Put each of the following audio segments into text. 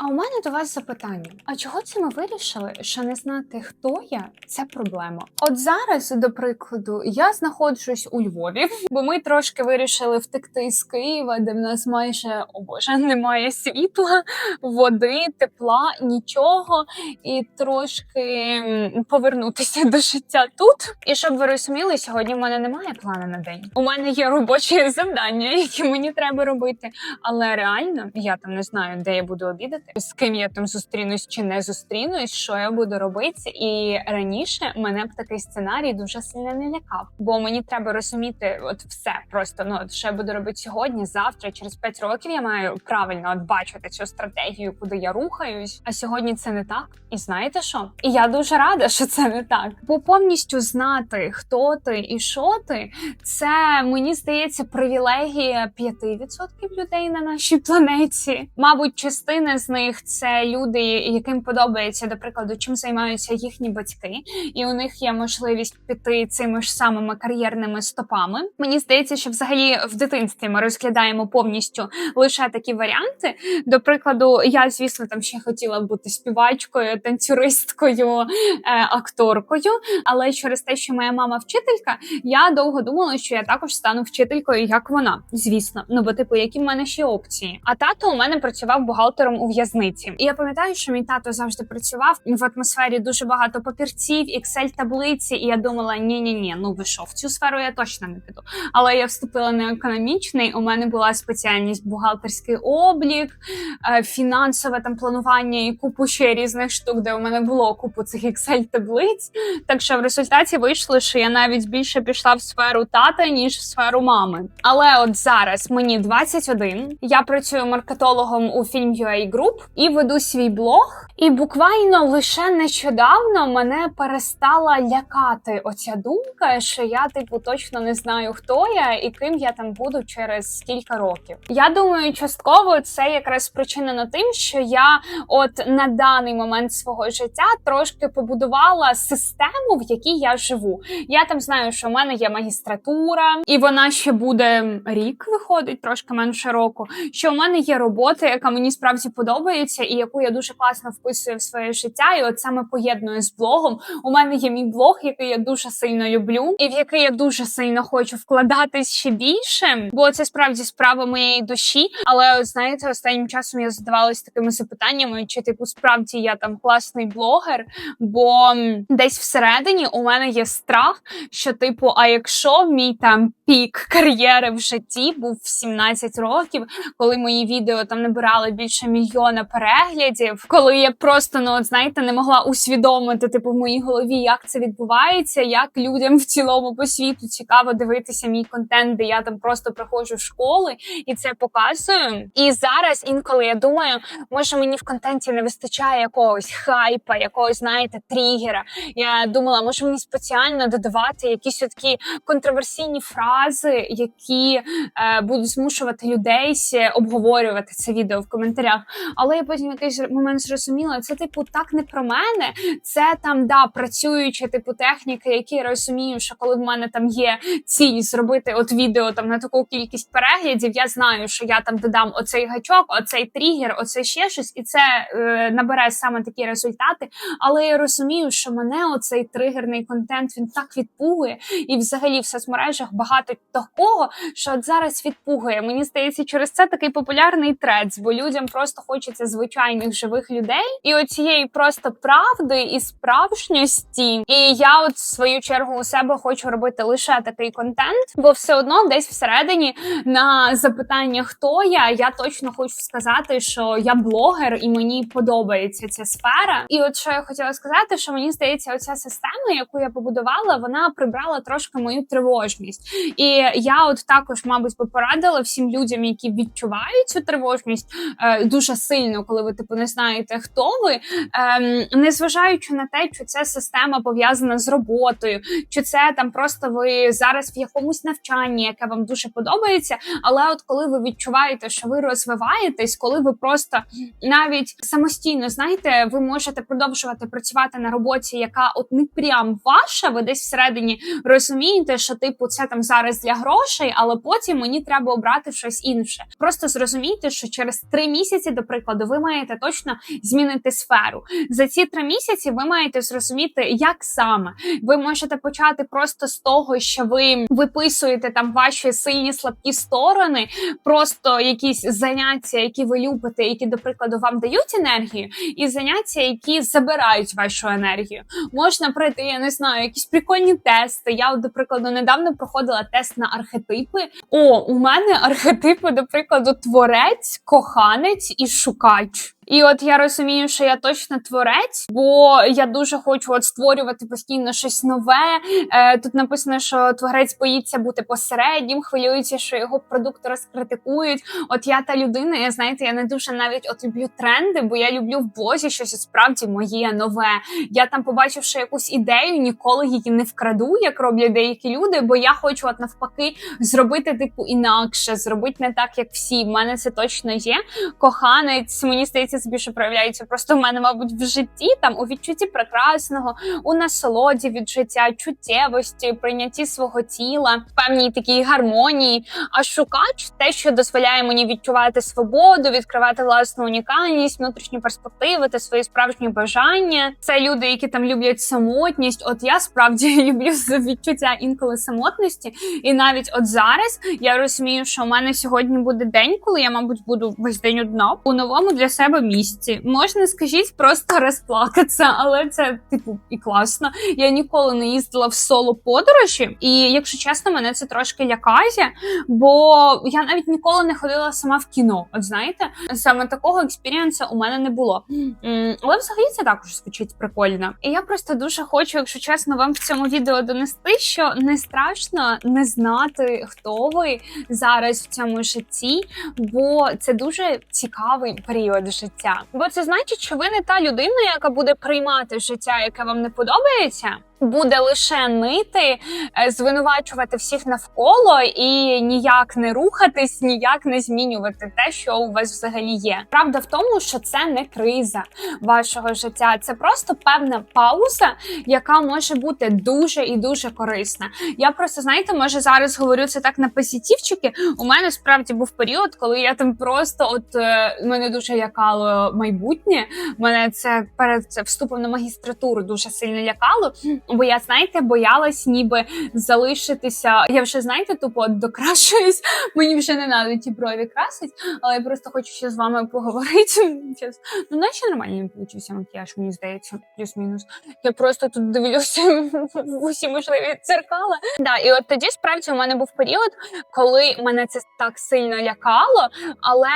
А у мене до вас запитання: а чого це ми вирішили, що не знати, хто я це проблема? От зараз, до прикладу, я знаходжусь у Львові, бо ми трошки вирішили втекти з Києва, де в нас майже о боже немає світла, води, тепла, нічого, і трошки повернутися до життя тут. І щоб ви розуміли, сьогодні в мене немає плану на день. У мене є робочі завдання, які мені треба робити. Але реально я там не знаю, де я буду обідати, з ким я там зустрінусь чи не зустрінусь, що я буду робити. І раніше мене б такий сценарій дуже сильно не лякав, бо мені треба розуміти, от все просто ну от що я буду робити сьогодні, завтра, через 5 років я маю правильно от бачити цю стратегію, куди я рухаюсь. А сьогодні це не так. І знаєте що? І я дуже рада, що це не так. Бо повністю знати, хто ти і що ти, це мені здається привілегія 5% людей на нашій планеті. Мабуть, частина з них це люди, яким подобається, до прикладу, чим займаються їхні батьки, і у них є можливість піти цими ж самими кар'єрними стопами. Мені здається, що взагалі в дитинстві ми розглядаємо повністю лише такі варіанти. До прикладу, я звісно там ще хотіла бути співачкою, танцюристкою, е, акторкою. Але через те, що моя мама вчителька, я довго думала, що я також стану вчителькою, як вона. Звісно, ну бо типу, які в мене ще опції? А тато у мене працював бухгалтером у в'язниці. І я пам'ятаю, що мій тато завжди працював в атмосфері дуже багато папірців, excel таблиці. І я думала, ні, ні, ні, ну ви що, в цю сферу я точно не піду. Але я вступила на економічний. У мене була спеціальність бухгалтерський облік, е, фінансове там планування і купу ще різних штук, де у мене було купу цих excel таблиць. Так що в результаті вийшло, що я навіть більше пішла в сферу тата, ніж в сферу мами. Але от зараз мені 21, я працюю маркетологом у Film.ua Group і веду свій блог. І буквально лише нещодавно мене перестала лякати оця думка, що я типу точно не знаю, хто я і ким я там буду через кілька років. Я думаю, частково це якраз спричинено тим, що я от на даний момент свого життя трошки побудувала систему, в якій я живу. Я там знаю, що в мене є магістратура, і вона ще буде рік виходить, трошки менше року. Що в мене є робота, яка мені справді подобається, і яку я дуже класно вписую в своє життя. І от саме поєдную з блогом. У мене є мій блог, який я дуже сильно люблю, і в який я дуже сильно хочу вкладатись ще більше, бо це справді справа моєї душі. Але знаєте, останнім часом я задавалась такими запитаннями, чи типу справді я там класний блогер, бо десь всередині у мене є страх, що типу, а якщо мій там пік кар'єри в житті був в 17 років, коли мої відео там набирали більше мільйона переглядів, коли я просто ну от знаєте не могла усвідомити типу в моїй голові, як це відбувається, як людям в цілому по світу цікаво дивитися мій контент, де я там просто приходжу в школи і це показую. І зараз інколи я думаю, може мені в контенті не вистачає якогось хайпа, якогось знаєте, тригера. Я думала, може мені спеціально додавати якісь такі контроверсійні фрази, які е, будуть змушувати людей обговорювати це відео в коментарях. Але я потім якийсь момент зрозуміла, це типу так не про мене. Це там да працюючі типу техніки, які я розумію, що коли в мене там є ціль зробити от відео там на таку кількість переглядів, я знаю, що я там додам оцей гачок, оцей тригер, оце ще щось, і це е, набере саме такі результати. Але я розумію, що мене оцей тригерний контент він так відпугує, і взагалі в соцмережах багато такого, що от зараз відпугує. Мені здається, через це такий популярний трец, бо людям просто хочеться звичайних живих людей і оцієї просто правди і справжньості. І я, от в свою чергу, у себе хочу робити лише такий контент, бо все одно десь всередині на запитання, хто я, я точно хочу сказати, що я блогер і мені подобається ця сфера. І от що я хотіла сказати, що мені здається, оця система, яку я побудувала, вона прибрала трошки мою тривожність. І я, от також, мабуть, би порадила всім людям, які відчувають цю тривожність е, дуже сильно, коли ви типу не знаєте, хто ви, ем, незважаючи на те, чи ця система пов'язана з роботою, чи це там просто ви зараз в якомусь навчанні, яке вам дуже подобається. Але от коли ви відчуваєте, що ви розвиваєтесь, коли ви просто навіть самостійно знаєте, ви можете продовжувати працювати на роботі, яка от не прям ваша, ви десь всередині розумієте, що типу це там зараз для грошей, але потім мені треба обрати щось інше. Просто зрозумійте, що через три місяці, до прикладу. Прикладу, ви маєте точно змінити сферу. За ці три місяці ви маєте зрозуміти, як саме ви можете почати просто з того, що ви виписуєте там ваші сильні слабкі сторони, просто якісь заняття, які ви любите, які, до прикладу, вам дають енергію, і заняття, які забирають вашу енергію. Можна пройти, я не знаю, якісь прикольні тести. Я, до прикладу, недавно проходила тест на архетипи. О, у мене архетипи, до прикладу, творець, коханець і шукач. kite. І от я розумію, що я точно творець, бо я дуже хочу от створювати постійно щось нове. Е, Тут написано, що творець боїться бути посереднім, хвилюється, що його продукти розкритикують. От я та людина, я знаєте, я не дуже навіть от люблю тренди, бо я люблю в блозі щось справді моє нове. Я там, побачивши якусь ідею, ніколи її не вкраду, як роблять деякі люди. Бо я хочу, от навпаки, зробити типу інакше, зробити не так, як всі. В мене це точно є. Коханець, мені здається це більше проявляється просто в мене, мабуть, в житті, там у відчутті прекрасного, у насолоді від життя, чуттєвості, прийнятті свого тіла, певній такій гармонії. А шукач те, що дозволяє мені відчувати свободу, відкривати власну унікальність, внутрішні перспективи та свої справжні бажання. Це люди, які там люблять самотність. От я справді люблю відчуття інколи самотності, і навіть от зараз я розумію, що у мене сьогодні буде день, коли я, мабуть, буду весь день одна у новому для себе місці. Можна, скажіть, просто розплакатися, але це типу і класно. Я ніколи не їздила в соло подорожі, і якщо чесно, мене це трошки лякає, бо я навіть ніколи не ходила сама в кіно. От знаєте, саме такого експірієнсу у мене не було. Але взагалі це також звучить прикольно. І я просто дуже хочу, якщо чесно, вам в цьому відео донести, що не страшно не знати, хто ви зараз в цьому житті, бо це дуже цікавий період життя. Бо це значить, що ви не та людина, яка буде приймати життя, яке вам не подобається буде лише нити, е, звинувачувати всіх навколо і ніяк не рухатись, ніяк не змінювати те, що у вас взагалі є. Правда в тому, що це не криза вашого життя, це просто певна пауза, яка може бути дуже і дуже корисна. Я просто знаєте, може зараз говорю це так на позитивчики. У мене справді був період, коли я там просто от е, мене дуже лякало майбутнє. Мене це перед вступом на магістратуру дуже сильно лякало. Бо я, знаєте, боялась ніби залишитися. Я вже знаєте, тупо докрашуюсь. Мені вже не треба ті брові красить, але я просто хочу ще з вами поговорити. Ну, наче нормально получився макіяж, мені здається, плюс-мінус. Я просто тут дивлюся в усі можливі дзеркала. Да, і от тоді справді у мене був період, коли мене це так сильно лякало. Але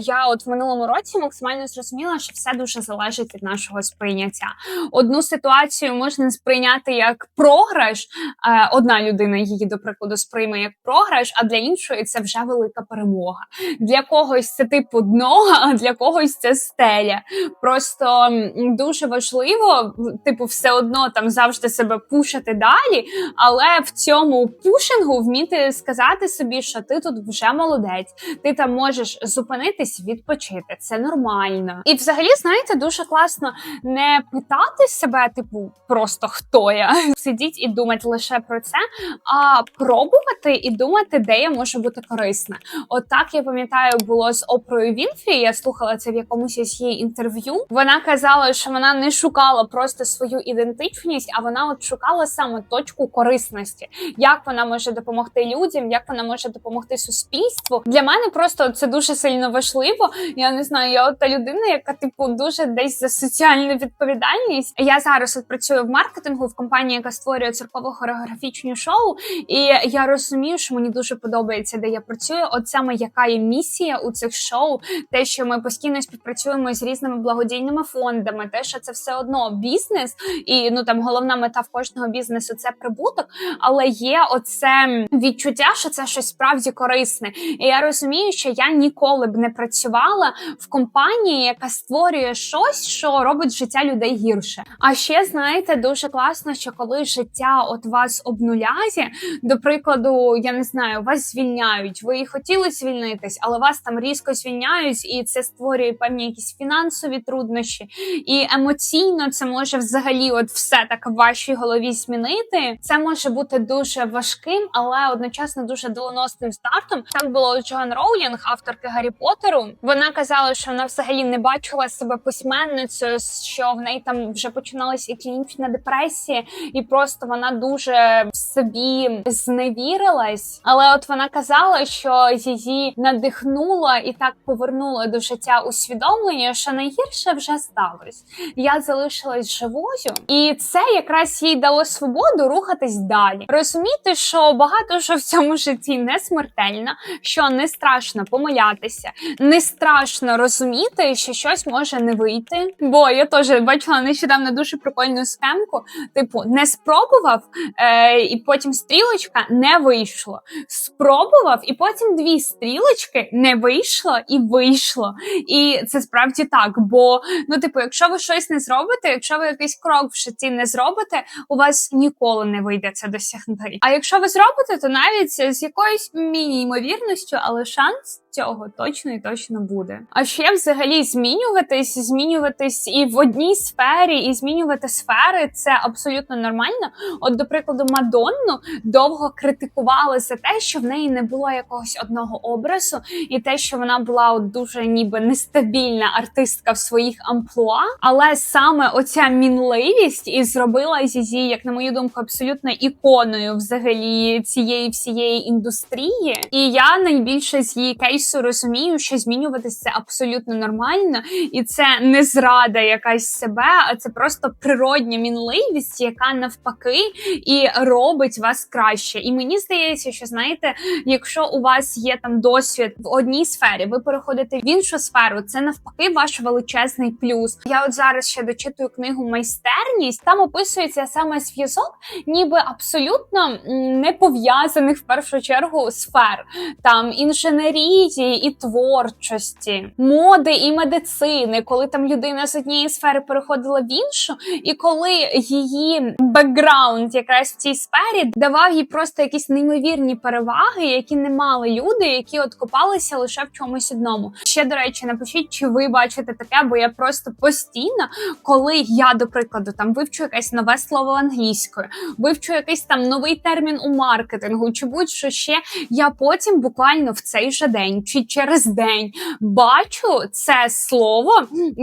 я, от в минулому році, максимально зрозуміла, що все дуже залежить від нашого сприйняття. Одну ситуацію можна сприйняти сприйняти як програш. Е, одна людина її, до прикладу, сприйме як програш, а для іншої це вже велика перемога. Для когось це типу дно, а для когось це стеля. Просто дуже важливо, типу, все одно там завжди себе пушити далі, але в цьому пушингу вміти сказати собі, що ти тут вже молодець, ти там можеш зупинитись, відпочити. Це нормально. І взагалі, знаєте, дуже класно не питати себе, типу, просто хто я. Сидіть і думати лише про це, а пробувати і думати, де я можу бути корисна. От так я пам'ятаю, було з Опрою Вінфрі. Я слухала це в якомусь із її інтерв'ю. Вона казала, що вона не шукала просто свою ідентичність, а вона от шукала саме точку корисності, як вона може допомогти людям, як вона може допомогти суспільству. Для мене просто це дуже сильно важливо. Я не знаю, я от та людина, яка типу дуже десь за соціальну відповідальність. Я зараз от працюю в маркетингу в компанії, яка створює церково-хореографічні шоу. І я розумію, що мені дуже подобається, де я працюю. От саме яка є місія у цих шоу, те, що ми постійно співпрацюємо з різними благодійними фондами, те, що це все одно бізнес, і ну там головна мета в кожного бізнесу це прибуток, але є оце відчуття, що це щось справді корисне. І я розумію, що я ніколи б не працювала в компанії, яка створює щось, що робить життя людей гірше. А ще знаєте, дуже класно класно, що коли життя от вас обнуляє, до прикладу, я не знаю, вас звільняють. Ви і хотіли звільнитись, але вас там різко звільняють, і це створює певні якісь фінансові труднощі. І емоційно це може взагалі, от все так в вашій голові змінити. Це може бути дуже важким, але одночасно дуже доленосним стартом. Так було у Джоан Роулінг, авторки Гаррі Поттеру. Вона казала, що вона взагалі не бачила себе письменницею, що в неї там вже починалася клінічна депресія, і просто вона дуже в собі зневірилась. Але от вона казала, що її надихнуло і так повернуло до життя усвідомлення, що найгірше вже сталося. Я залишилась живою, і це якраз їй дало свободу рухатись далі. Розуміти, що багато що в цьому житті не смертельно, що не страшно помилятися, не страшно розуміти, що щось може не вийти. Бо я теж бачила нещодавно дуже прикольну схемку. Типу, не спробував, е, і потім стрілочка не вийшло. Спробував, і потім дві стрілочки не вийшло і вийшло. І це справді так. Бо ну, типу, якщо ви щось не зробите, якщо ви якийсь крок в житті не зробите, у вас ніколи не вийде це досягнути. А якщо ви зробите, то навіть з якоюсь міні-ймовірністю, але шанс. Цього точно і точно буде. А ще взагалі змінюватись, змінюватись і в одній сфері, і змінювати сфери це абсолютно нормально. От, до прикладу, Мадонну довго критикували за те, що в неї не було якогось одного образу, і те, що вона була от дуже ніби нестабільна артистка в своїх амплуа. Але саме оця мінливість і зробила її, як на мою думку, абсолютно іконою взагалі цієї всієї індустрії. І я найбільше з її кейсу розумію, що змінюватися це абсолютно нормально, і це не зрада якась себе, а це просто природня мінливість, яка навпаки і робить вас краще. І мені здається, що знаєте, якщо у вас є там досвід в одній сфері, ви переходите в іншу сферу, це навпаки ваш величезний плюс. Я от зараз ще дочитую книгу майстерність. Там описується саме зв'язок, ніби абсолютно не пов'язаних в першу чергу сфер там інженерії і творчості, моди і медицини, коли там людина з однієї сфери переходила в іншу, і коли її бекграунд якраз в цій сфері давав їй просто якісь неймовірні переваги, які не мали люди, які от копалися лише в чомусь одному. Ще до речі, напишіть, чи ви бачите таке, бо я просто постійно, коли я, до прикладу, там вивчу якесь нове слово англійською, вивчу якийсь там новий термін у маркетингу, чи будь-що ще, я потім буквально в цей же день чи через день бачу це слово,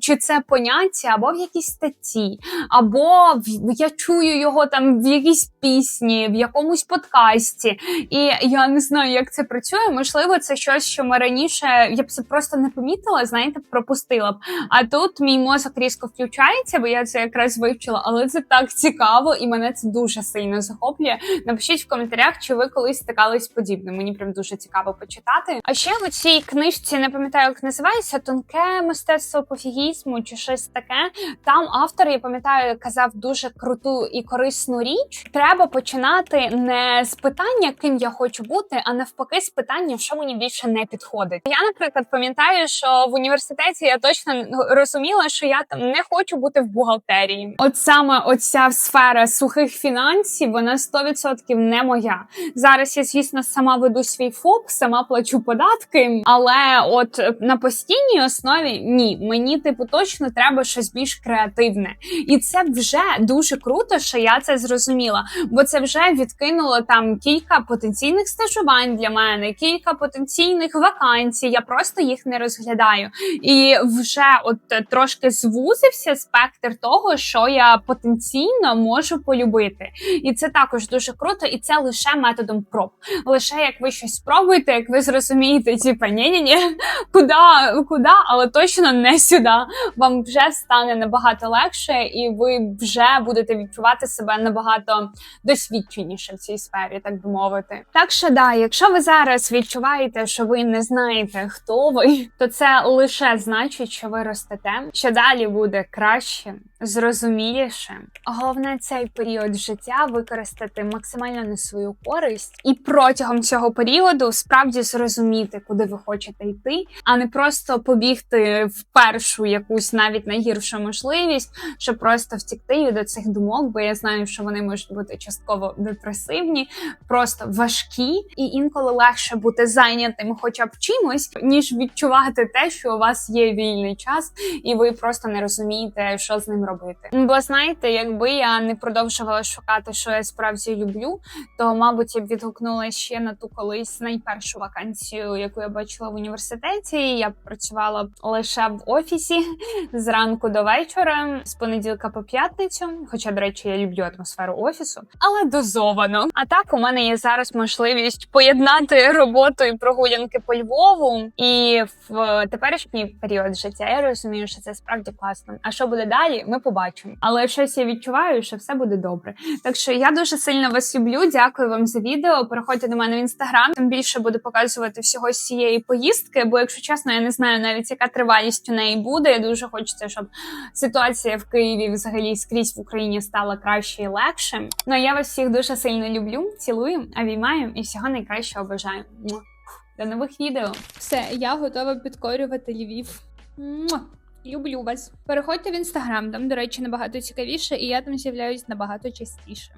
чи це поняття або в якійсь статті, або в, я чую його там в якійсь пісні, в якомусь подкасті. І я не знаю, як це працює. Можливо, це щось, що ми раніше я б це просто не помітила, знаєте, пропустила б. А тут мій мозок різко включається, бо я це якраз вивчила, але це так цікаво, і мене це дуже сильно захоплює. Напишіть в коментарях, чи ви колись стикались з подібним. Мені прям дуже цікаво почитати. А ще у цій книжці не пам'ятаю, як називається тонке мистецтво пофігізму чи щось таке. Там автор, я пам'ятаю, казав дуже круту і корисну річ. Треба починати не з питання, ким я хочу бути, а навпаки, з питання, що мені більше не підходить. Я, наприклад, пам'ятаю, що в університеті я точно розуміла, що я там не хочу бути в бухгалтерії. От саме оця сфера сухих фінансів, вона 100% не моя. Зараз я, звісно, сама веду свій ФОП, сама плачу податки, але от на постійній основі ні, мені типу точно треба щось більш креативне, і це вже дуже круто, що я це зрозуміла, бо це вже відкинуло там кілька потенційних стажувань для мене, кілька потенційних вакансій. Я просто їх не розглядаю, і вже от трошки звузився спектр того, що я потенційно можу полюбити, і це також дуже круто, і це лише методом проб. Лише як ви щось спробуєте, як ви зрозумієте, типа ні-ні-ні, куди, куди, але точно не сюди. Вам вже стане набагато легше, і ви вже будете відчувати себе набагато досвідченіше в цій сфері, так би мовити. Так що да, якщо ви зараз відчуваєте, що ви не знаєте, хто ви, то це лише значить, що ви ростете, що далі буде краще зрозуміліше. Головне цей період життя використати максимально на свою користь і протягом цього періоду справді зрозуміти, куди ви хочете йти, а не просто побігти в першу якусь навіть найгіршу можливість, щоб просто втікти від цих думок, бо я знаю, що вони можуть бути частково депресивні, просто важкі, і інколи легше бути зайнятим, хоча б чимось, ніж відчувати те, що у вас є вільний час, і ви просто не розумієте, що з ним робити. Бо знаєте, якби я не продовжувала шукати, що я справді люблю, то мабуть я б відгукнулася ще на ту колись найпершу вакансію, яку я бачила в університеті. Я працювала лише в офісі зранку до вечора, з понеділка по п'ятницю. Хоча, до речі, я люблю атмосферу офісу, але дозовано. А так у мене є зараз можливість поєднати роботу і прогулянки по Львову. І в теперішній період життя я розумію, що це справді класно. А що буде далі, ми побачимо. Але щось я відчуваю, що все буде добре. Так що я дуже сильно вас люблю. Дякую вам за відео. Переходьте до мене в інстаграм. Тим більше буду показувати всього з цієї поїздки. Бо, якщо чесно, я не знаю навіть яка тривалість у неї буде. Я Дуже хочеться, щоб ситуація в Києві взагалі скрізь в Україні стала краще і легше. Ну а я вас всіх дуже сильно люблю. Цілую, обіймаю і всього найкращого бажаю. До нових відео. Все, я готова підкорювати Львів. Люблю вас. Переходьте в інстаграм, там, до речі, набагато цікавіше, і я там з'являюсь набагато частіше.